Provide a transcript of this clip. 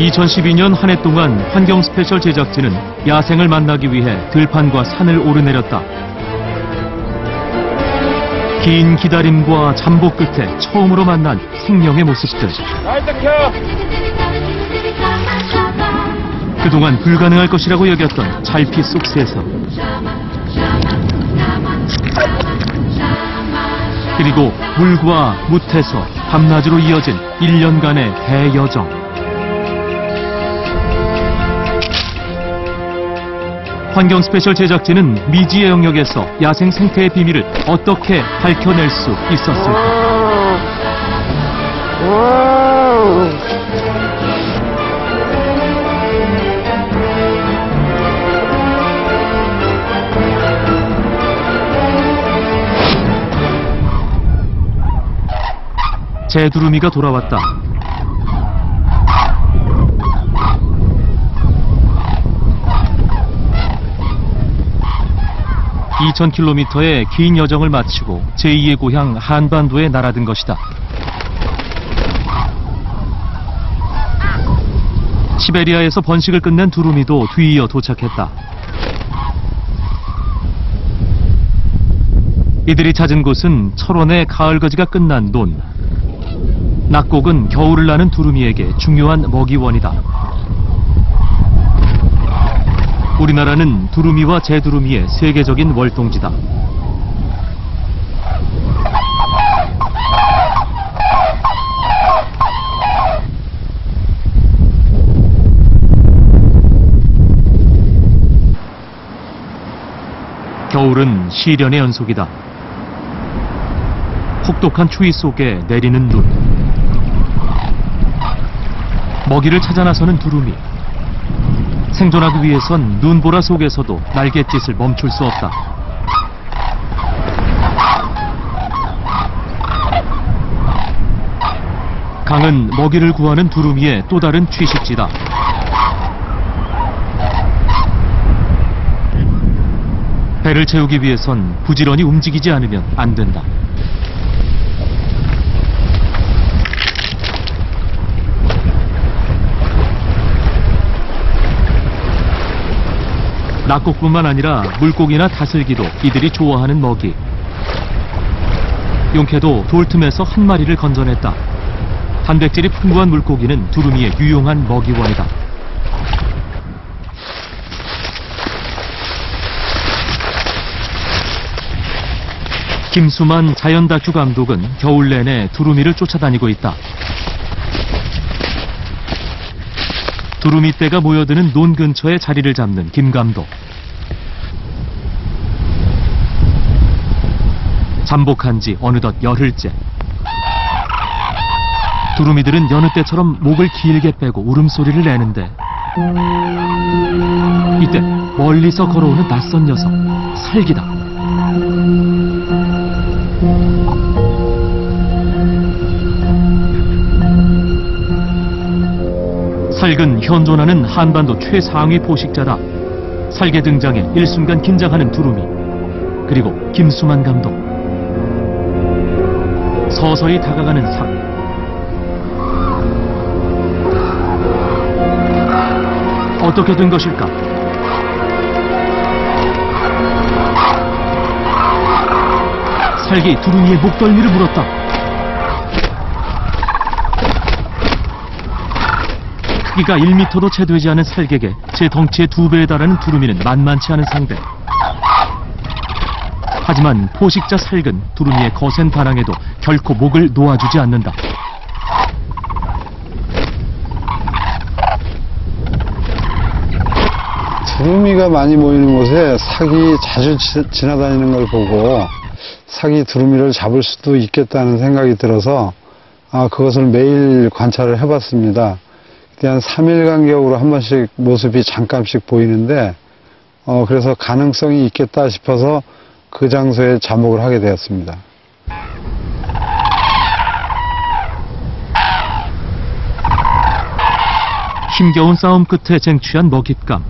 2012년 한 해 동안 환경 스페셜 제작진은 야생을 만나기 위해 들판과 산을 오르내렸다. 긴 기다림과 잠복 끝에 처음으로 만난 생명의 모습들. 그동안 불가능할 것이라고 여겼던 잘피 속 세상. 그리고 물과 묻에서 밤낮으로 이어진 1년간의 대여정. 환경 스페셜 제작진은 미지의 영역에서 야생 생태의 비밀을 어떻게 밝혀낼 수 있었을까? 제두루미가 돌아왔다. (2000km의) 긴 여정을 마치고 제2의 고향 한반도에 날아든 것이다. 시베리아에서 번식을 끝낸 두루미도 뒤이어 도착했다. 이들이 찾은 곳은 철원의 가을 거지가 끝난 논. 낙곡은 겨울을 나는 두루미에게 중요한 먹이원이다. 우리나라는 두루미와 제두루미의 세계적인 월동지다. 겨울은 시련의 연속이다. 혹독한 추위 속에 내리는 눈. 먹이를 찾아 나서는 두루미. 생존하기 위해선 눈보라 속에서도 날갯짓을 멈출 수 없다. 강은 먹이를 구하는 두루미의 또 다른 취식지다. 배를 채우기 위해선 부지런히 움직이지 않으면 안 된다. 낙곡뿐만 아니라 물고기나 다슬기도 이들이 좋아하는 먹이. 용케도 돌틈에서 한 마리를 건져냈다. 단백질이 풍부한 물고기는 두루미의 유용한 먹이원이다. 김수만 자연다큐 감독은 겨울 내내 두루미를 쫓아다니고 있다. 두루미 떼가 모여드는 논 근처에 자리를 잡는 김 감독. 잠복한 지 어느덧 열흘째. 두루미들은 여느 때처럼 목을 길게 빼고 울음소리를 내는데 이때 멀리서 걸어오는 낯선 녀석 살기다. 살근 현존하는 한반도 최상위 포식자다. 살게 등장해 일순간 긴장하는 두루미. 그리고 김수만 감독. 서서히 다가가는 삭. 어떻게 된 것일까? 살기 두루미의 목덜미를 물었다. 크기가 1m도 채 되지 않은 살객에 제 덩치의 두 배에 달하는 두루미는 만만치 않은 상대. 하지만 포식자 살근 두루미의 거센 반항에도 결코 목을 놓아주지 않는다. 두루미가 많이 모이는 곳에 삭이 자주 지, 지나다니는 걸 보고 삭이 두루미를 잡을 수도 있겠다는 생각이 들어서 아, 그것을 매일 관찰을 해봤습니다. 그때 한 3일 간격으로 한 번씩 모습이 잠깐씩 보이는데 어, 그래서 가능성이 있겠다 싶어서 그 장소에 잠복을 하게 되었습니다. 힘겨운 싸움 끝에 쟁취한 먹잇감.